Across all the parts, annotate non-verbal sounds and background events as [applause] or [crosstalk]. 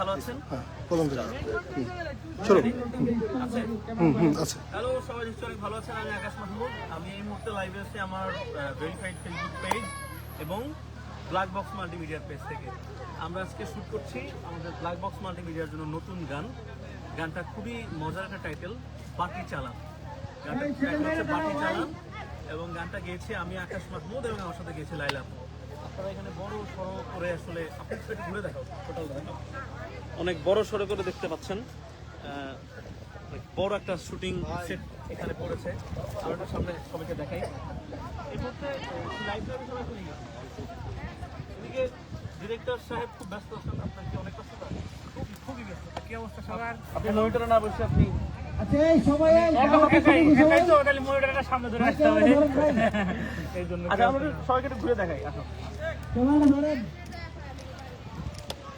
ভালো আছেন? হ্যাঁ আলহামদুলিল্লাহ হুম। শুরু হুম হুম আছে হ্যালো সবাই নিশ্চয়ই অনেক ভালো আছেন? আমি আকাশ মাহমুদ। আমি এই মুহূর্তে লাইভে আছি আমার ভেরিফাইড ফেসবুক পেজ এবং ব্ল্যাক বক্স মাল্টিমিডিয়ার পেজ থেকে। আমরা আজকে শ্যুট করছি আমাদের ব্ল্যাক বক্স মাল্টিমিডিয়ার জন্য নতুন গান। গানটা খুবই মজার একটা টাইটেল বাটি চালান। গানটা হচ্ছে বাটি চালান এবং গানটা গেয়েছি আমি আকাশ মাহমুদ এবং আমার সাথে গেয়েছি লাইলা আপনারা এখানে বড় সড়ো করে আসলে আপনি একটু ঘুরে দেখাও টোটাল দেখাও। অনেক বড় সড়ো করে দেখতে পাচ্ছেন। অনেক বড় একটা শুটিং সেট এখানে পড়েছে। আর সামনে সবাইকে দেখাই। এই মুহূর্তে লাইব্রেরি সবাই খুলে গেছে। এদিকে ডিরেক্টর সাহেব খুব ব্যস্ত আছেন আপনার কি অনেক ব্যস্ত খুব খুবই ব্যস্ত। কি অবস্থা সবার? আপনি মনিটরে না বসে আপনি আচ্ছা এই জন্য আচ্ছা সবাইকে ঘুরে দেখাই আসো।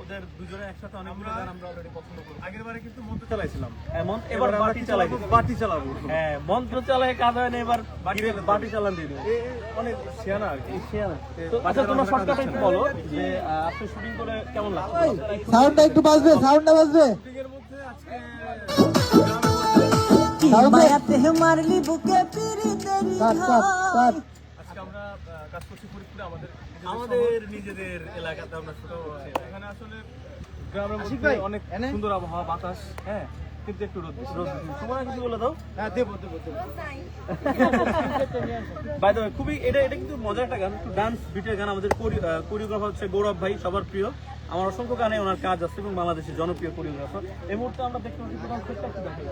ওদের দুজনে একসাথে অনেকগুলো গান আমরা অলরেডি পছন্দ করি আগের বারে কিন্তু মন্ত্র চালাইছিলাম। এমন? এবার বাটি চালাই বাটি চালাবো। হ্যাঁ মন্ত্র চালায় কাজ হয় না এবার বাটি বাটি চালান দিয়ে দেবো অনেক শিয়ানা আর কি। আচ্ছা তোমরা শর্টকাটে একটু বলো যে আপনি শুটিং করে কেমন লাগছে? সাউন্ডটা একটু বাজবে সাউন্ডটা বাজবে। শুটিংয়ের মধ্যে আজকে মায়াতে মারলি বুকে পিরি তেরি কাট কাট। কাট আজকে আমরা কাজ করছি ফরিদপুরে আমাদের আমাদের নিজেদের এলাকাতে আমরা ছোট এখানে আসলে গ্রামের মধ্যে অনেক সুন্দর আবহাওয়া বাতাস হ্যাঁ কিন্তু একটু রোদ। রোদ তোমরা কিছু বলে দাও। হ্যাঁ দেবো দেবো বাই দ্য খুবই এটা এটা কিন্তু মজার একটা গান একটু ডান্স বিটের গান আমাদের কোরিওগ্রাফার হচ্ছে গৌরব ভাই সবার প্রিয়। আমার অসংখ্য গানে ওনার কাজ আছে এবং বাংলাদেশের জনপ্রিয় কোরিওগ্রাফার এই মুহূর্তে আমরা দেখতে পাচ্ছি প্রধান সেটটা একটু দেখাই।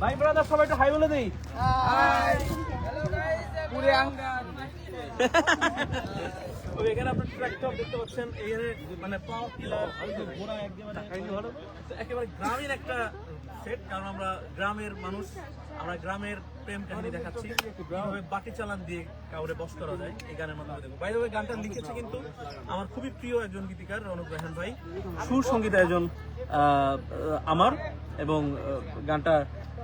ভাই ব্রাদার সবাই একটু হাই বলে দেই। [laughs] এখানে আপনার ট্র্যাক্টর দেখতে পাচ্ছেন এখানে মানে পাওয়ার টিলার ঘোড়া একেবারে একেবারে গ্রামীণ একটা সেট কারণ আমরা গ্রামের মানুষ আমরা গ্রামের প্রেম কাহিনী দেখাচ্ছি। কীভাবে বাটি চালান দিয়ে কাউরে বস করা যায় এই গানের মাধ্যমে দেখব বাইরে ওই গানটা লিখেছে কিন্তু আমার খুবই প্রিয় একজন গীতিকার রনক রাহান ভাই। সুর সংগীত একজন আমার এবং গানটা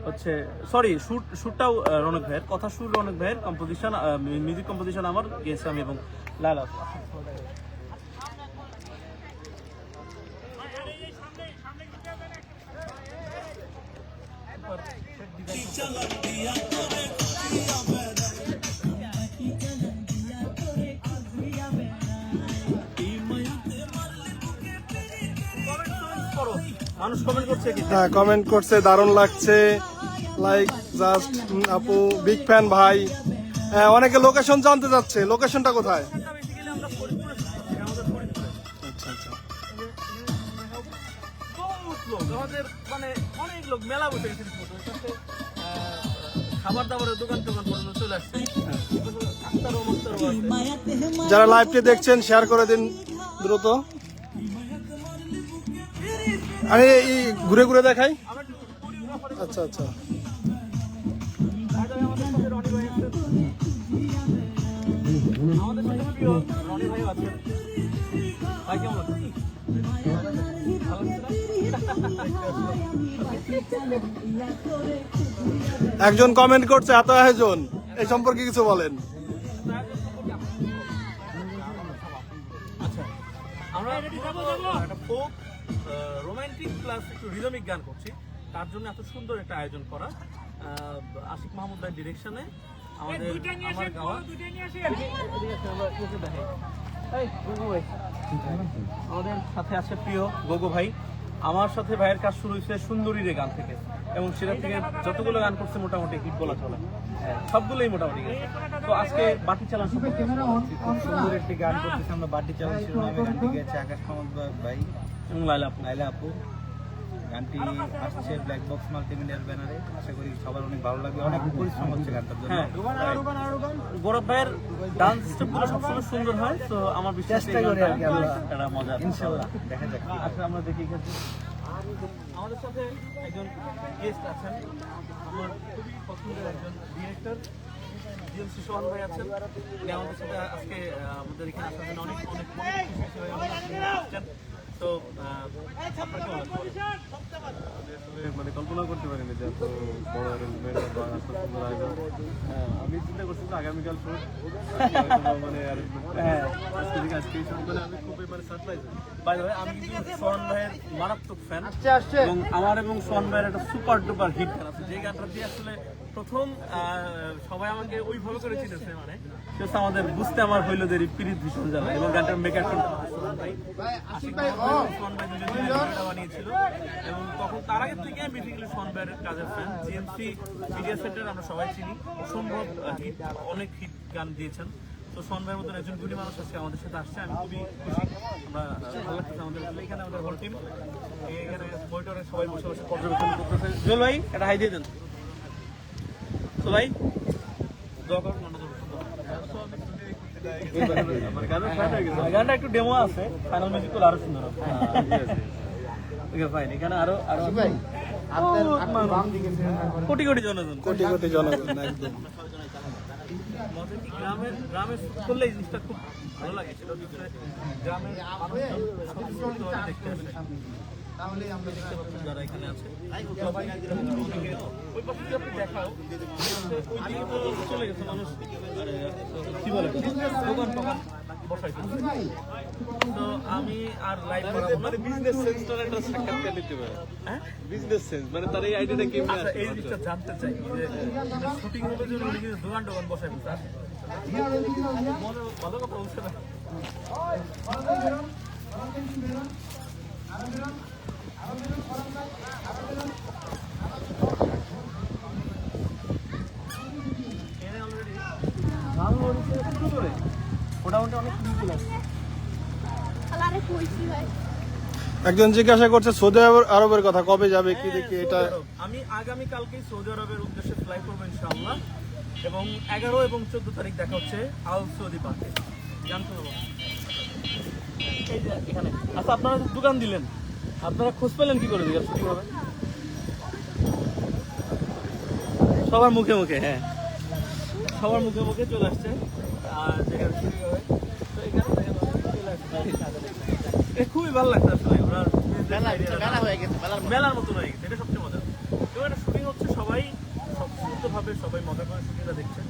হচ্ছে সরি শুটটাও আহ, রনক ভাইয়ের। কথা সুর রনক ভাইয়ের কম্পোজিশন মিউজিক কম্পোজিশন আমার গেয়েছি আমি এবং কি হ্যাঁ কমেন্ট করছে, দারুণ লাগছে। লাইক জাস্ট আপু বিগ ফ্যান ভাই। হ্যাঁ অনেকে লোকেশন জানতে যাচ্ছে। লোকেশনটা কোথায়? লোক মেলা বসে গেছে খাবার দাবারের দোকান টোকান পর্যন্ত চলে আসছে। যারা লাইভটি দেখছেন শেয়ার করে দিন দ্রুত। আমি এই ঘুরে ঘুরে দেখাই। আচ্ছা আচ্ছা। আমাদের ভাই একজন কমেন্ট করছে এত আয়োজন। এই সম্পর্কে কিছু বলেন। আচ্ছা আমরা একটা ফোক রোমান্টিক প্লাস একটু রিদমিক গান করছি। তার জন্য এত সুন্দর একটা আয়োজন করা। আশিক মাহমুদ ভাই ডিরেকশনে আমাদের আমার গাওয়া। আমাদের সাথে আছে প্রিয় গোগো ভাই। আমার সাথে ভাইয়ের কাজ শুরু হয়েছে সুন্দরী রে গান থেকে। এবং সেটা থেকে যতগুলো গান করছে মোটামুটি হিট বলা চলে। হ্যাঁ, সবগুলোই মোটামুটি গেছে। তো আজকে বাটি চালান সুন্দর একটি গান করতেছে আমরা বাটি চালান শিরোনামে। গানটি গেয়েছে আকাশ ভাই এবং লাইলা আপু। লাইলা আপু। গানটি আসছে ব্ল্যাক বক্স মাল্টিমিডিয়ার ব্যানারে আশা করি সবার অনেক ভালো লাগবে। অনেক পরিশ্রম হচ্ছে গানটার জন্য। হ্যাঁ গৌরব ভাইয়ের ডান্স স্টেপগুলো সবসময় সুন্দর হয় তো আমার বিশ্বাস চেষ্টা করি আর কি আমরা। একটা মজা ইনশাল্লাহ। দেখা যাক। আচ্ছা আমরা দেখি আমাদের সাথে একজন গেস্ট আছেন। আমার খুবই পছন্দের একজন ডিরেক্টর জিএমসি সোহান ভাই আছেন। আমাদের সাথে আজকে আমাদের এখানে আসার জন্য অনেক অনেক খুশি হয়ে। তো লাগছে? কল্পনা করতে পারিনি যে এত বড় অ্যারেঞ্জমেন্ট বা এত সুন্দর আয়োজন। হ্যাঁ আমি চিন্তা করছি যে আগামীকাল শুট মানে হ্যাঁ। আজকে থেকে শুরু আমি খুবই মানে সারপ্রাইজ বাই দ্য আমি কিন্তু সোহান ভাইয়ের মারাত্মক ফ্যান এবং আমার এবং সোহান ভাইয়ের একটা সুপার ডুপার হিট আছে। যে গানটা দিয়ে আসলে প্রথম সবাই আমাকে ওইভাবে করে চিনেছে মানে সে হচ্ছে আমাদের বুঝতে আমার হইল দেরি পিরিত ভীষণ জ্বালা। এবং গানটার মেকার বানিয়েছিল। এবং তখন তার আগে থেকে আমি বেসিক্যালি ভাইয়ের কাজের ফ্যান জিএমসি মিডিয়া সেন্টার আমরা সবাই চিনি। অসম্ভব হিট অনেক হিট গান দিয়েছেন। তো সোহান ভাইয়ের মতন একজন গুণী মানুষ আজকে আমাদের সাথে আসছে। আমি খুবই খুশি। আমরা ভালো লাগতেছে আমাদের এখানে আমাদের হোল টিম এখানে মনিটরে সবাই বসে বসে পর্যবেক্ষণ করতেছে। জল ভাই এটা হাই দিয়ে দেন। তো ভাই? হয়ে গানটা একটু ডেমো আছে ফাইনাল মিউজিক করলে আরও সুন্দর হবে। ওকে ফাইন এখানে আরও আরও কোটি কোটি জনগণ। কোটি কোটি জনগণ একদম। গ্রামের গ্রামের করলে এই জিনিসটা খুব ভালো লাগে। সেটা গ্রামের তাহলে আমরা দেখতে পাচ্ছি যারা এখানে আছে ওই পাশে যদি আপনি দেখাও ওই তো চলে গেছে মানুষ কি বলে দোকান টোকান বসাই তো আমি আর লাইভ করাবো মানে বিজনেস সেন্সটার একটা সাক্ষাৎকার নিতে পারে হ্যাঁ বিজনেস সেন্স মানে তার এই আইডিয়াটা কেমনে আচ্ছা এই জিনিসটা জানতে চাই যে শুটিং হবে যে দোকান টোকান বসাই ভালো কথা বলছে না একজন জিজ্ঞাসা করছে সৌদি আরব- আরবের কথা কবে যাবে কি দেখি এটা? আমি আগামী কালকেই সৌদি আরবের উদ্দেশ্যে ফ্লাই করব ইনশাআল্লাহ। এবং এগারো এবং চোদ্দ তারিখ দেখা হচ্ছে আল সৌদি পার্কে জানতে পারব। এখানে। আচ্ছা আপনারা দোকান দিলেন? আপনারা খোঁজ পেলেন কি করে সবার মুখে মুখে হ্যাঁ। সবার মুখে মুখে চলে আসছে আর যেখানে ছুটি হবে তো এখানে খুবই ভালো লাগছে আসলে ওনার মেলা হয়ে গেছে মেলার মতো। হয়ে গেছে এটা সবচেয়ে মজা। এবং এটা শুটিং হচ্ছে সবাই ভাবে সবাই মজা করে শুটিংটা দেখছে।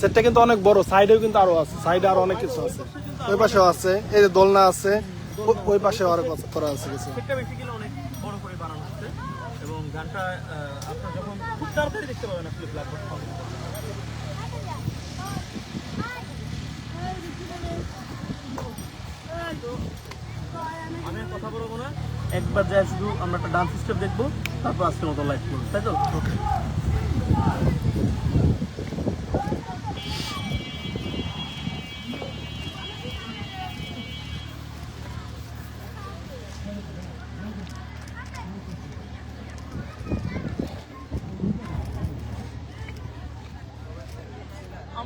সেটটা কিন্তু অনেক বড় সাইডেও কিন্তু আরও আছে সাইডে আরও অনেক কিছু আছে। ওই পাশেও আছে এই যে দোলনা আছে ওই পাশে আরও কথা করা আছে কিছু। অনেক বড় করে বানানো হচ্ছে এবং গানটা আপনারা যখন খুব তাড়াতাড়ি দেখতে পাবেন আসলে ব্ল্যাকবোর্ড আমি কথা বলব না। একবার যাই শুধু আমরা একটা ডান্স স্টেপ দেখব তারপর আজকের মতো লাইভ করব তাই তো?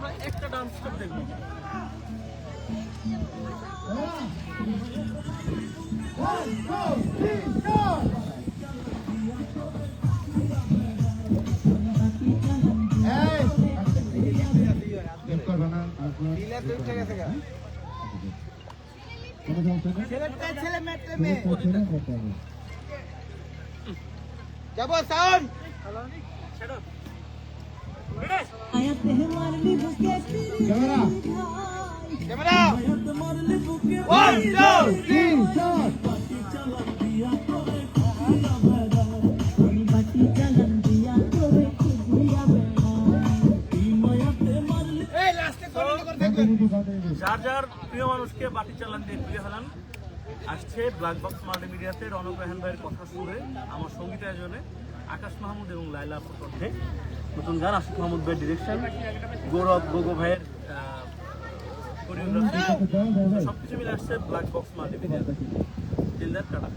আমরা একটা ডান্স স্টেপ দেখব। আয়াতে মারলি বুকে পিরি ক্যামেরা আয়াতে যার যার প্রিয় মানুষকে বাটি চালান দিয়ে ফিরে ফেলান। আসছে ব্ল্যাক বক্স মাল্টিমিডিয়াতে রনক রেহান ভাইয়ের কথা শুনে, আমার সংগীত আয়োজনে আকাশ মাহমুদ এবং লাইলা কণ্ঠে নতুন গান আশিক মাহমুদ ভাইয়ের ডিরেকশন গৌরব গোগো ভাইয়ের কোরিওগ্রাফি সবকিছু মিলে আসছে black box multimedia till that tata